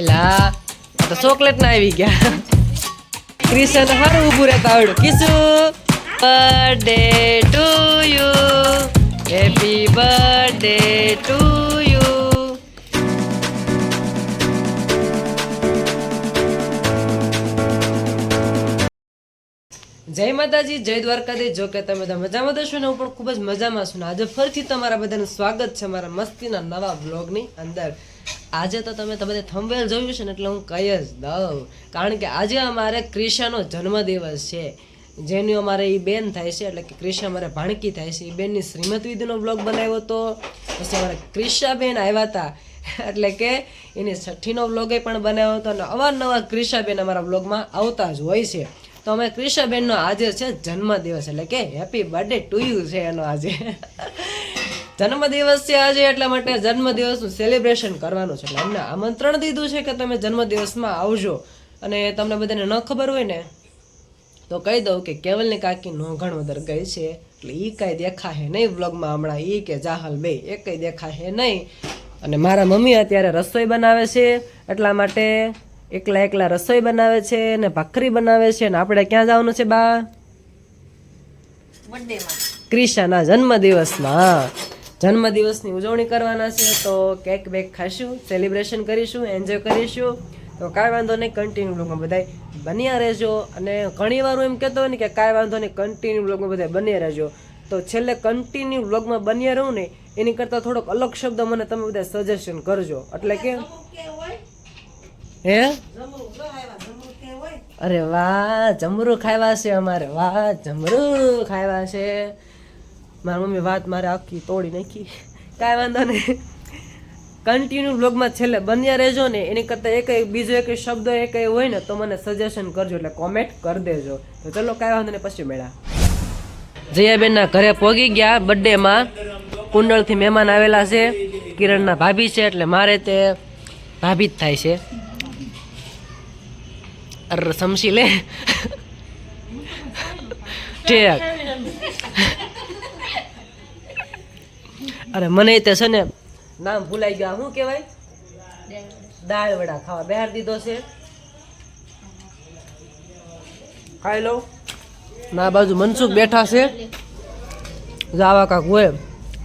એલા તો ચોકલેટ ના આવી ગયા. ક્રિશન હારું ઊભું રહેતા આવડ્યું કિસુ, birthday to you. Happy birthday to you. જય માતાજી, જય દ્વારકાધીશ. જો કે તમે બધા મજામાં દશો ને, હું પણ ખૂબ જ મજામાં છું ને. આજે ફરીથી તમારા બધાનું સ્વાગત છે મારા મસ્તીના નવા બ્લોગની અંદર. આજે તો તમે તમે થંબવેલ જોયું છે ને એટલે હું કહી જ દઉં. કારણ કે આજે અમારે ક્રિશાનો જન્મદિવસ છે. જેની અમારે એ બેન થાય છે, એટલે કે ક્રિશા અમારે ભાણકી થાય છે. એ બેનની શ્રીમત વિધિનો બ્લોગ બનાવ્યો હતો પછી અમારે ક્રિશાબેન આવ્યા હતા એટલે કે એની છઠ્ઠીનો બ્લોગે પણ બનાવ્યો હતો અને અવારનવાર ક્રિશાબેન અમારા બ્લોગમાં આવતા જ હોય છે. તો અમે ક્રિશાબેનનો આજે છે જન્મદિવસ, એટલે કે હેપી બર્થડે ટુ યુ છે એનો આજે. જન્મદિવસ છે આજે એટલા માટે જન્મદિવસનું સેલિબ્રેશન કરવાનું છે. એટલે અમને આમંત્રણ દીધું છે કે તમે જન્મદિવસમાં આવજો. અને તમને બધાને ન ખબર હોય ને તો કહી દઉં કે કેવલની કાકી નોંઘણ વધર ગઈ છે. એટલે એ કાંઈ દેખાશે નહીં વ્લોગમાં હમણાં. એ કે જાહલ બે એ કંઈ દેખાશે નહીં. અને મારા મમ્મી અત્યારે રસોઈ બનાવે છે. એટલા માટે એકલા એકલા રસોઈ બનાવે છે ને ભાખરી બનાવે છે ને આપણે ક્યાં જવાનું છે બા? ક્રિશાના જન્મદિવસમાં. જન્મદિવસની ઉજવણી કરવાના છે તો કેક બેક ખાશું સેલિબ્રેશન કરીશું એન્જોય કરીશું. તો કાંઈ વાંધો નહીં કન્ટિન્યુ બ્લોગમાં બધાય બન્યા રહેજો. અને ઘણી વાર હું એમ કહેતો હોય ને કે કાંઈ વાંધો નહીં કન્ટિન્યુ બ્લોગમાં બધાય બન્યા રહેજો. તો છેલ્લે કન્ટિન્યુ બ્લોગમાં બન્યા રહું ને એની કરતાં થોડોક અલગ શબ્દ મને તમે બધા સજેશન કરજો. એટલે કે હે? અરે વાહ જમરૂ ખાવા છે અમારે. વાહ જમરૂ ખાવા છે. મારી મમ્મી વાત મારે આખી તોડી નાખી. કાંઈ વાંધો નહીં. કન્ટિન્યુ બ્લોગમાં છેલ્લે બન્યા રહેજો ને. એની કરતાં એક બીજો એક શબ્દ એક હોય ને તો મને સજેશન કરજો એટલે કોમેન્ટ કરી દેજો. તો ચલો, કાંઈ વાંધો નહીં, પછી મેળા જયાબેનના ઘરે પોગી ગયા બર્થડેમાં કુંડળથી મહેમાન આવેલા છે. કિરણના ભાભી છે, એટલે મારે તે ભાભી જ થાય છે. અર સમસી લે ઠીક. અરે મને તે છે ને નામ ભૂલાઈ ગયા. શું કહેવાય? દાળ વડા ખાવા. બહાર દીધો છે. ખાઈ લો. ના બાજુ મનસુખ બેઠા છે. જાવા કાક હોય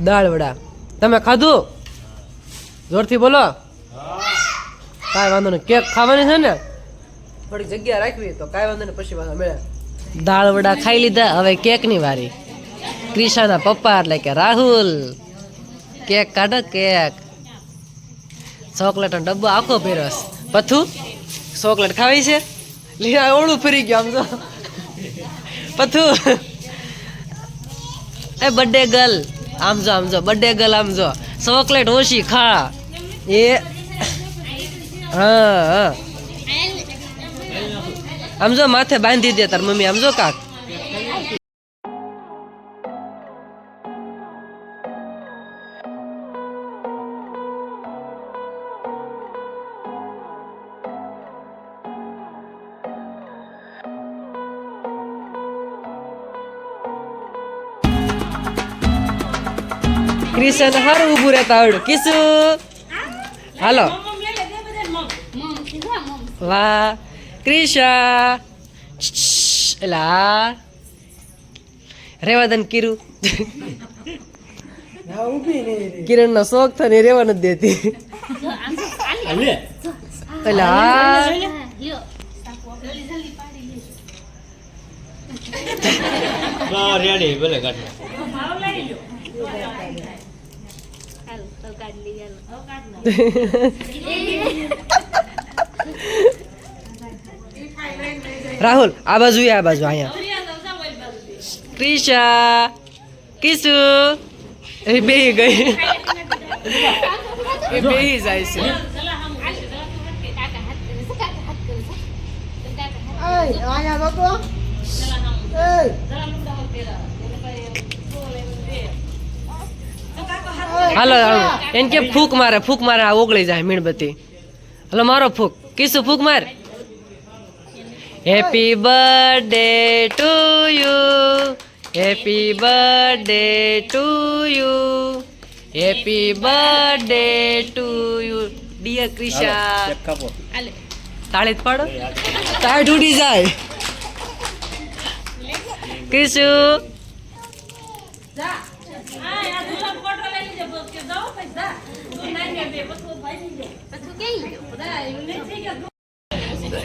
દાળ વડા. તમે ખાધું? જોરથી બોલો. કાંઈ વાંધો નહીં. કેક ખાવાની છે ને? થોડીક જગ્યા રાખવી તો કાંઈ વાંધો નહીં, પછી પાછા મળે. દાળ વડા ખાઈ લીધા. હવે કેકની વારી. ક્રિશાના પપ્પા એટલે કે રાહુલ. કેક, કાઢો કેક. ચોકલેટ નો ડબ્બો આખો પીરસ પથું, ચોકલેટ ખાવી છે? લીલા ઓળું ફરી ગયો આમ તો. પથું. એ બર્થડે ગર્લ આમ જો આમ જો બર્થડે ગર્લ આમ જો. ચોકલેટ ઓછી ખા. એ, હા હા. આમ જો માથે બાંધી દે તાર મમ્મી, આમ જો કાક. ક્રિશન હારું ઊભું રહેતા આવડું. કિસુ. હાલો. વાહ. ક્રિશા. એલા. રેવાદન કિરુ. કિરણ નો શોખ થાય રેવા નથી દેતી. એલા. રેડી રાહુલ, આ બાજુ આ બાજુ, અહીંયા. ક્રિશા, કિસુ. એ બે ગઈ. એ બે જાય છે. હાલો હાલો. એને કે ફૂક મારે ફૂક મારે આ ઓગળી જાય મીણબત્તી. હાલો મારો ફૂક. કીશું ફૂક માર. Happy birthday to you happy birthday to you happy birthday to you dear Krisha તાળી જ પાડો. તાળી ઢૂંઢી જાય. ક્રિશુ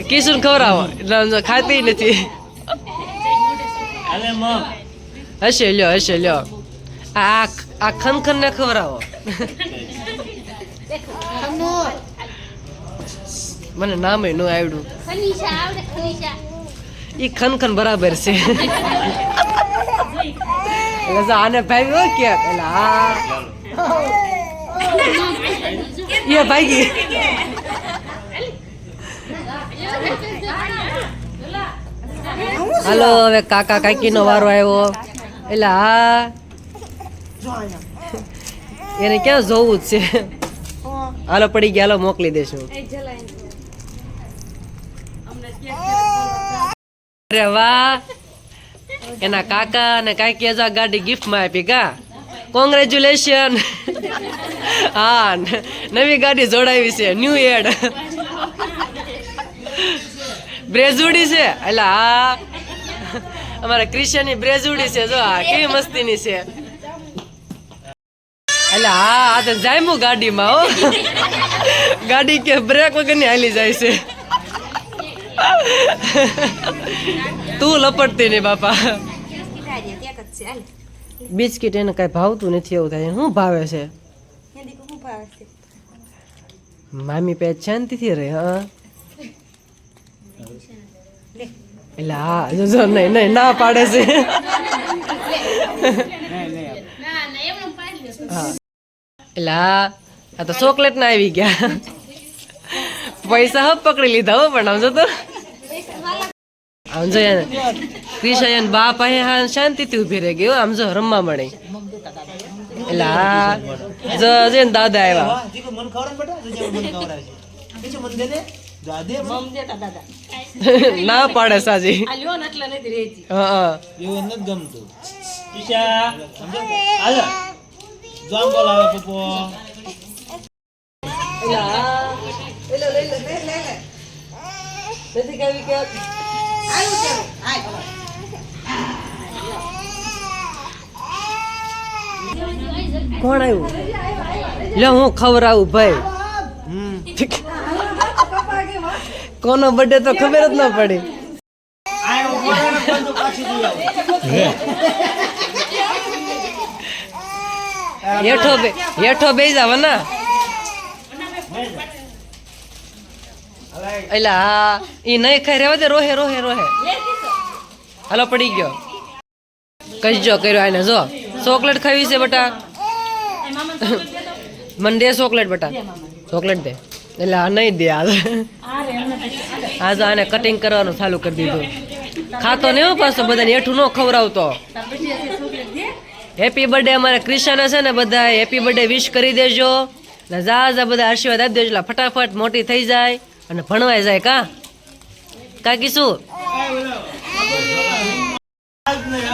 કિશુન ખવડાવો એટલે ખાતી નથી. હશે લ્યો હશે લ્યો. આ આ ખનખન ને ખવડાવો મને નામ ન આવડ્યું. એ ખનખન બરાબર છે. આને ભાઈ ક્યાં? કે એટલે આ pagi. હાલો હવે કાકા કાકી નો વારો આવ્યો. એટલે હા. એને ક્યાં જોવું જ છે. હાલો, પડી ગયા. હાલો, મોકલી દેશું અરે વાહ. એના કાકા અને કાકી ગાડી ગિફ્ટમાં આપી કા કોંગ્રેચ્યુલેશન હા નવી ગાડી જોડાવી છે ન્યુ એડ બ્રેઝુડી છે? એટલે હા. અમારા ક્રિશ્ચિયનની બ્રેઝુડી છે જો આ કેવી મસ્તીની છે. એટલે હા આ તો જામ્યું ગાડીમાં હો. ગાડી કે બ્રેક વગરની હાલી જાય છે. તું લપટતી નહીં બાપા. બિસ્કિટ એને કઈ ભાવતું નથી એવું થાય. શું ભાવે છે? મામી પેટ શાંતિથી રહે, હા. એટલે હા જો નહીં નહીં, ના પાડે છે. એટલે હા આ તો ચોકલેટ ના આવી ગયા. પૈસા હપ પકડી લીધા હો, પણ આમ તો. આમ જો એને ક્રિશા બા પાસે હા શાંતિથી ઊભી રહી ગયો આમ જો રમવા મળે. એટલે હા જો જે દાદા આવ્યા. ના પાડે સાજી. હા ગમતું જામ બોલાવે પપ્પો નથી કાવી કે કોણ આવ્યું લે, હું ખવરાવું ભાઈ. કોનો બર્થડે તો ખબર જ ન પડી. હેઠો હેઠો બે જાવ ના? એટલે હા એ નહીં ખાઈ રહેવા દે, રોહે રોહે રોહે. હાલો, પડી ગયો. કહીજો કર્યો એને જો. ચોકલેટ ખાવી છે, બટા. મને દે ચોકલેટ, બટા. ચોકલેટ દે. એટલે આ નહીં દે આ જો આને કટિંગ કરવાનું ચાલુ કરી દીધું. ખાતો ને હો પાછો, બધાને હેઠું ન ખવડાવતો. હેપી બર્થડે અમારે ક્રિશ્ચન છે ને બધા હેપી બર્થડે વિશ કરી દેજો. ને જા જા, બધા આશીર્વાદ આપી દેજો. ફટાફટ મોટી થઈ જાય. અને ભણવાય જાય કા? કાકી શું? આજ નહીં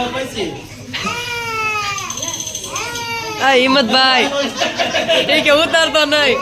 આ હિંમતભાઈ. એ કે ઉતારતો નહીં.